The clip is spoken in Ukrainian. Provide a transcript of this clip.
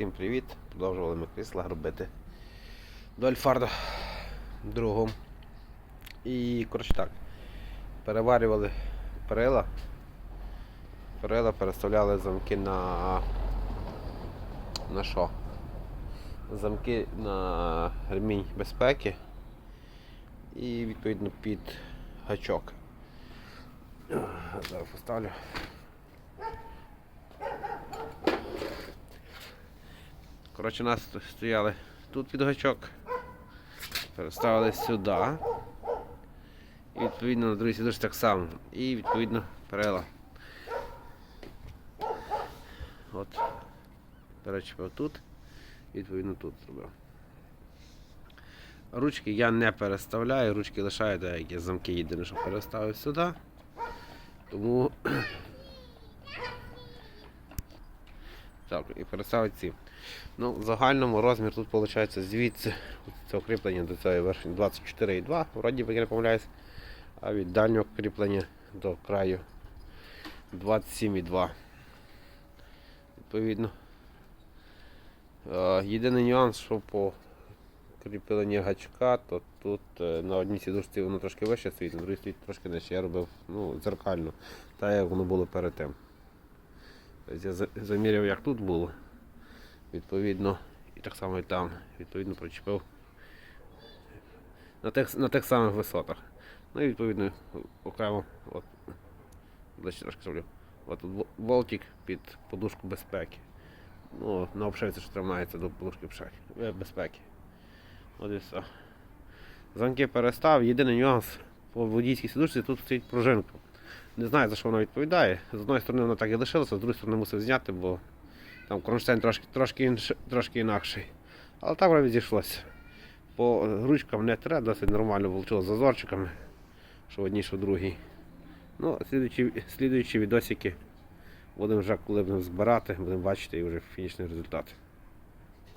Всім привіт! Продовжували ми крісла робити до Альфарда другому. І коротше так. Переварювали перила. Перила переставляли замки на. На що? Замки на ремінь безпеки і відповідно під гачок. Зараз поставлю. Коротше, нас стояли тут під гачок, переставили сюди. І відповідно на другій сідушці так само. І відповідно перела. От. До речі, тут. Відповідно тут зробив. Ручки я не переставляю, ручки лишаю деякі замки єдине, що переставив сюди. Тому. Так, і переставити ці. Ну, в загальному розмір тут виходить звідси цього кріплення до цієї вершини 24,2, вроді би я не помиляюсь, а від дальнього кріплення до краю 27,2. Відповідно. Е, Єдиний нюанс, що по кріпленню гачка, то тут е, на одній сідушці воно трошки вище стоїть, на другій стоїть трошки нижче. Я робив ну, дзеркально, так як воно було перед тим. Тобто я заміряв, як тут було. Відповідно, і так само і там. Відповідно, причепив на тих, на тих самих висотах. Ну і відповідно окремо, от, трошки зроблю. От болтик під подушку безпеки. Ну, на обшивці що тримається до подушки е, безпеки. От і все. Замки перестав. Єдиний нюанс по водійській сідушці тут стоїть пружинка. Не знаю, за що вона відповідає. З одної сторони вона так і лишилася, з другої сторони мусив зняти, бо там кронштейн трошки, трошки, інш, трошки інакший. Але так воно відійшлося. По ручкам не треба, досить нормально вийшло з зазорчиками, що в одній, що в другій. Ну, слідуючі, слідуючі відосики будемо вже коли будемо збирати, будемо бачити і вже фінішний результат.